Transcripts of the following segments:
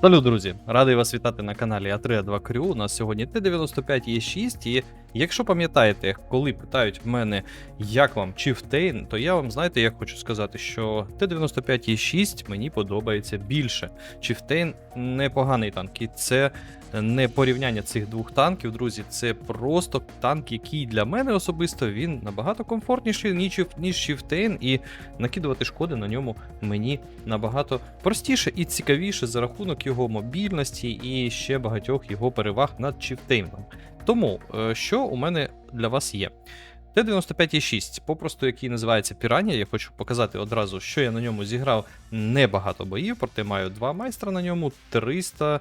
Салют, друзі! Радий вас вітати на каналі А3А2 Крю. У нас сьогодні Т-95 є 6 і якщо пам'ятаєте, коли питають в мене, як вам Chieftain, то я вам, знаєте, як хочу сказати, що Т-95 є 6 мені подобається більше. Chieftain непоганий танк, і це не порівняння цих двох танків, друзі. Це просто танк, який для мене особисто він набагато комфортніший, ніж, ніж Chieftain, і накидувати шкоди на ньому мені набагато простіше і цікавіше за рахунок його мобільності і ще багатьох його переваг над Чіфтейном. Тому, е, що у мене для вас є? Т-95,6, попросту який називається Піранія. Я хочу показати одразу, що я на ньому зіграв небагато боїв, проте маю два майстра на ньому, 300.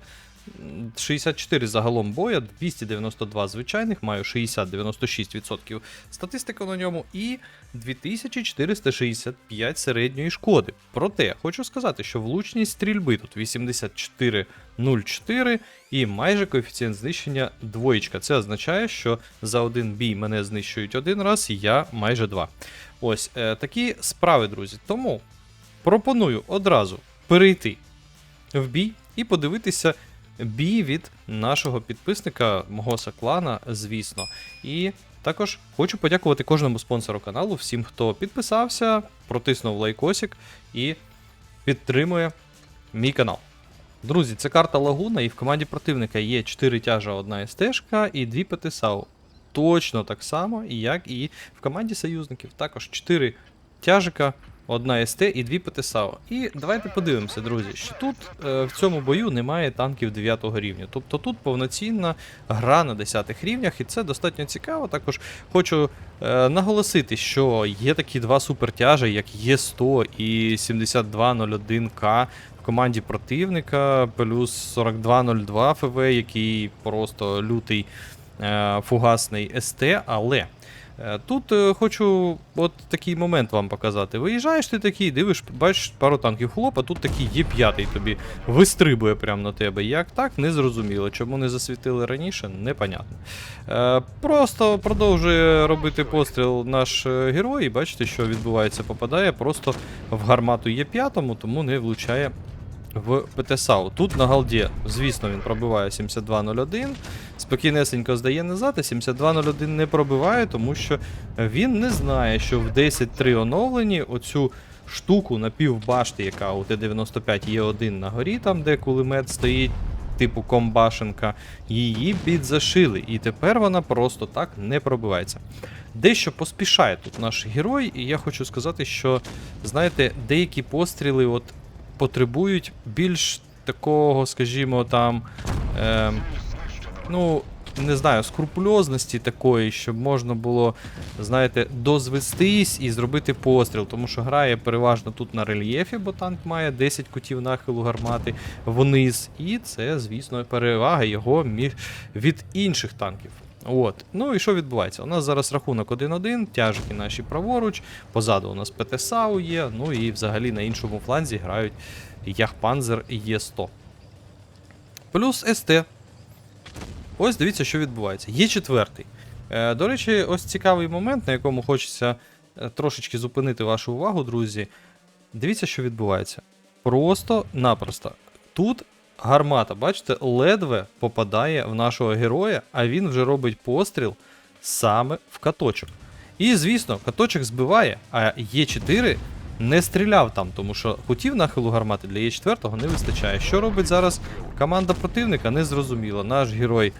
64 загалом боя, 292 звичайних, маю 60-96% статистики на ньому і 2465 середньої шкоди. Проте хочу сказати, що влучність стрільби тут 84,04 і майже коефіцієнт знищення двоєчка. Це означає, що за один бій мене знищують один раз, і я майже два. Ось е, такі справи, друзі. Тому пропоную одразу перейти в бій і подивитися бій від нашого підписника, мого Саклана, звісно. І також хочу подякувати кожному спонсору каналу, всім, хто підписався, протиснув лайкосик і підтримує мій канал. Друзі, це карта Лагуна, і в команді противника є 4 тяжа, 1 СТшка і 2 ПТСАУ. Точно так само, як і в команді союзників. Також 4 тяжика, одна СТ і дві ПТСАО. І давайте подивимося, друзі, що тут е, в цьому бою немає танків 9 рівня. Тобто тут повноцінна гра на 10 рівнях, і це достатньо цікаво. Також хочу е, наголосити, що є такі два супертяжі, як Є100 і 7201К в команді противника, плюс 4202 ФВ, який просто лютий е, фугасний СТ, але. Е, Тут е, хочу от такий момент вам показати. Виїжджаєш ти такий, дивиш, бачиш пару танків хлоп, а тут такий є п'ятий тобі вистрибує прямо на тебе. Як так, не зрозуміло. Чому не засвітили раніше, непонятно. Е, просто продовжує робити постріл наш герой, і бачите, що відбувається, попадає просто в гармату є п'ятому, тому не влучає в ПТСАУ. Тут на галді, звісно, він пробиває 7201. Спокійнесенько здає назад, а 7201 не пробиває, тому що він не знає, що в 10.3 оновленні оцю штуку на півбашти, яка у Т-95 є один на горі, там де кулемет стоїть. Типу комбашенка, її підзашили, і тепер вона просто так не пробивається. Дещо поспішає тут наш герой, і я хочу сказати, що, знаєте, деякі постріли от потребують більш такого, скажімо, там. Е, ну, не знаю, скрупульозності такої, щоб можна було, знаєте, дозвестись і зробити постріл. Тому що грає переважно тут на рельєфі, бо танк має 10 кутів нахилу гармати вниз. І це, звісно, перевага його від інших танків. От. Ну і що відбувається? У нас зараз рахунок 1-1, тяжкі наші праворуч, позаду у нас ПТСАУ є, ну і взагалі на іншому фланзі грають Яхпанзер Є100. Плюс СТ. Ось дивіться, що відбувається. Є четвертий. Е, до речі, ось цікавий момент, на якому хочеться е, трошечки зупинити вашу увагу, друзі. Дивіться, що відбувається. Просто-напросто. Тут гармата, бачите, ледве попадає в нашого героя, а він вже робить постріл саме в каточок. І, звісно, каточок збиває, а Є4 не стріляв там, тому що хотів нахилу гармати для Є4 не вистачає. Що робить зараз команда противника, не зрозуміло. Наш герой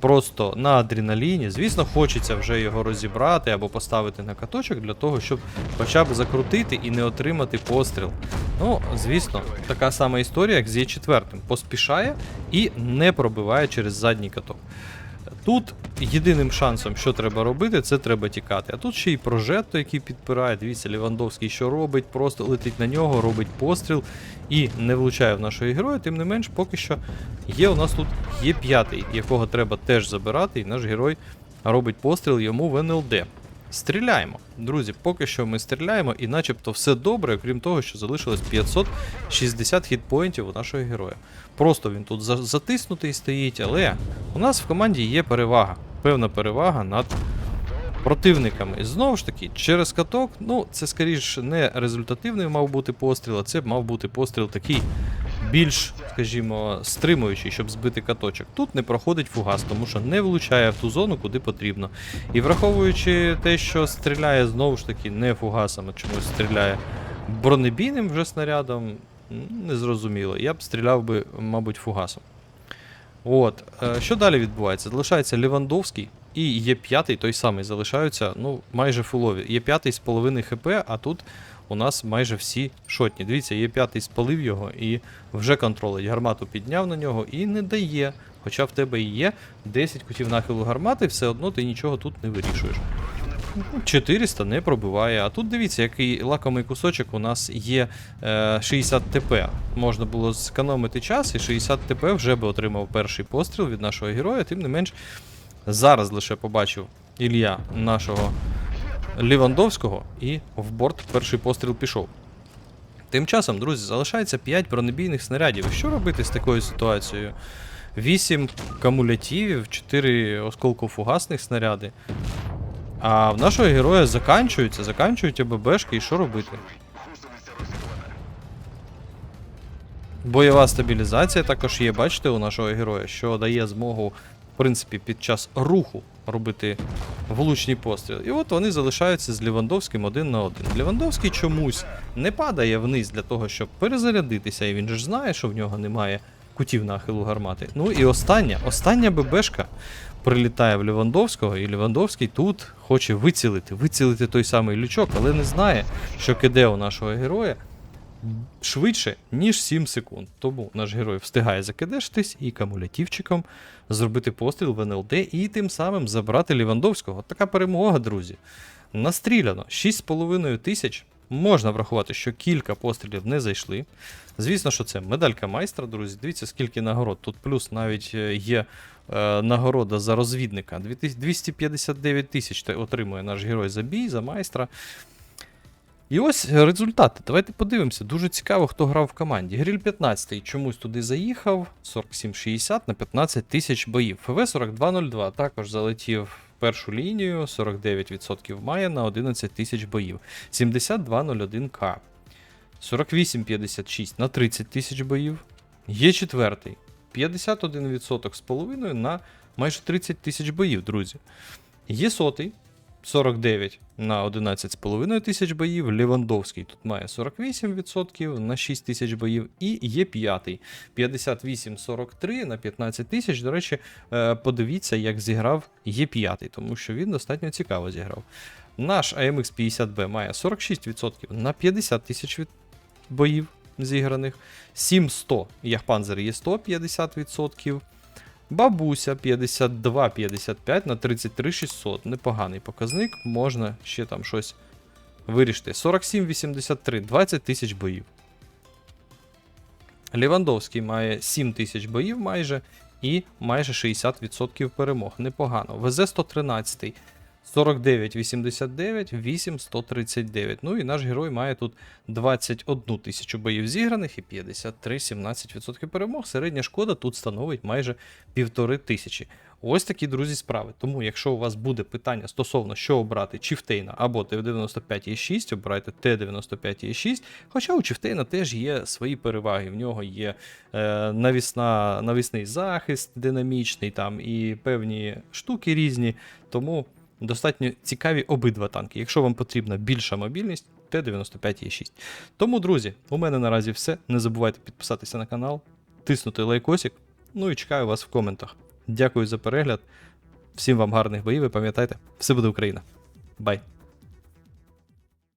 просто на адреналіні. Звісно, хочеться вже його розібрати або поставити на каточок для того, щоб хоча б закрутити і не отримати постріл. Ну, звісно, така сама історія, як з Є4. Поспішає і не пробиває через задній каток. Тут єдиним шансом, що треба робити, це треба тікати. А тут ще й прожетто, який підпирає. Дивіться, Лівандовський що робить, просто летить на нього, робить постріл і не влучає в нашого героя. Тим не менш, поки що є у нас тут є п'ятий, якого треба теж забирати, і наш герой робить постріл йому в НЛД. Стріляємо. Друзі, поки що ми стріляємо, і начебто все добре, окрім того, що залишилось 560 хітпоінтів у нашого героя. Просто він тут за- затиснутий стоїть, але у нас в команді є перевага. Певна перевага над противниками. І знову ж таки, через каток, ну, це скоріш не результативний мав бути постріл, а це мав бути постріл такий більш, скажімо, стримуючий, щоб збити каточок. Тут не проходить фугас, тому що не влучає в ту зону, куди потрібно. І враховуючи те, що стріляє знову ж таки не фугасом, чомусь стріляє бронебійним вже снарядом, незрозуміло. Я б стріляв би, мабуть, фугасом. От, е, що далі відбувається? Залишається Лівандовський і є п'ятий, той самий, залишаються ну, майже фулові. Є п'ятий з половини хп, а тут у нас майже всі шотні. Дивіться, є п'ятий спалив його і вже контролить. Гармату підняв на нього і не дає. Хоча в тебе і є 10 кутів нахилу гармати, все одно ти нічого тут не вирішуєш. 400 не пробиває. А тут дивіться, який лакомий кусочок у нас є е, 60 ТП. Можна було зекономити час, і 60 ТП вже би отримав перший постріл від нашого героя. Тим не менш, зараз лише побачив Ілля нашого Лівандовського, і в борт перший постріл пішов. Тим часом, друзі, залишається 5 бронебійних снарядів. Що робити з такою ситуацією? 8 кумулятивів, 4 осколково-фугасних снаряди. А в нашого героя заканчуються, заканчують АББшки, і що робити? Бойова стабілізація також є, бачите, у нашого героя, що дає змогу, в принципі, під час руху робити влучний постріл. І от вони залишаються з Лівандовським один на один. Лівандовський чомусь не падає вниз для того, щоб перезарядитися, і він ж знає, що в нього немає кутів нахилу гармати. Ну і остання, остання ББшка прилітає в Лівандовського, і Лівандовський тут хоче вицілити, вицілити той самий лючок, але не знає, що киде у нашого героя швидше, ніж 7 секунд. Тому наш герой встигає закидешитись і кумулятивчиком зробити постріл в НЛД і тим самим забрати Лівандовського. Така перемога, друзі. Настріляно 6,5 тисяч. Можна врахувати, що кілька пострілів не зайшли. Звісно, що це медалька майстра, друзі. Дивіться, скільки нагород. Тут плюс навіть е, є е, нагорода за розвідника. 259 тисяч отримує наш герой за бій, за майстра. І ось результати. Давайте подивимося. Дуже цікаво, хто грав в команді. Гріль 15 чомусь туди заїхав. 47,60 на 15 тисяч боїв. ФВ 4202 також залетів в першу лінію. 49% має на 11 тисяч боїв. 7201К. 48,56 на 30 тисяч боїв. Є четвертий. 51% з половиною на майже 30 тисяч боїв, друзі. Є сотий. 49 на 11,5 тисяч боїв. Лівандовський тут має 48% на 6 тисяч боїв. І є п'ятий 58,43 на 15 тисяч. До речі, е, подивіться, як зіграв є п'ятий, тому що він достатньо цікаво зіграв. Наш AMX 50B має 46% на 50 тисяч боїв зіграних. 7100 Яхпанзер є 150%. Бабуся 52-55 на 33 600. Непоганий показник, можна ще там щось вирішити. 47-83, 20 тисяч боїв. Лівандовський має 7 тисяч боїв майже і майже 60% перемог. Непогано. ВЗ 113. 49-89, 8-139. Ну і наш герой має тут 21 тисячу боїв зіграних і 53-17% перемог. Середня шкода тут становить майже півтори тисячі. Ось такі, друзі, справи. Тому, якщо у вас буде питання стосовно, що обрати Чіфтейна або Т-95Е6, обирайте Т-95Е6. Хоча у Чіфтейна теж є свої переваги. В нього є е, навісна, навісний захист динамічний, там і певні штуки різні. Тому достатньо цікаві обидва танки. Якщо вам потрібна більша мобільність, Т-95Е6. Тому, друзі, у мене наразі все. Не забувайте підписатися на канал, тиснути лайкосик. Ну і чекаю вас в коментах. Дякую за перегляд. Всім вам гарних боїв і пам'ятайте, все буде Україна. Бай!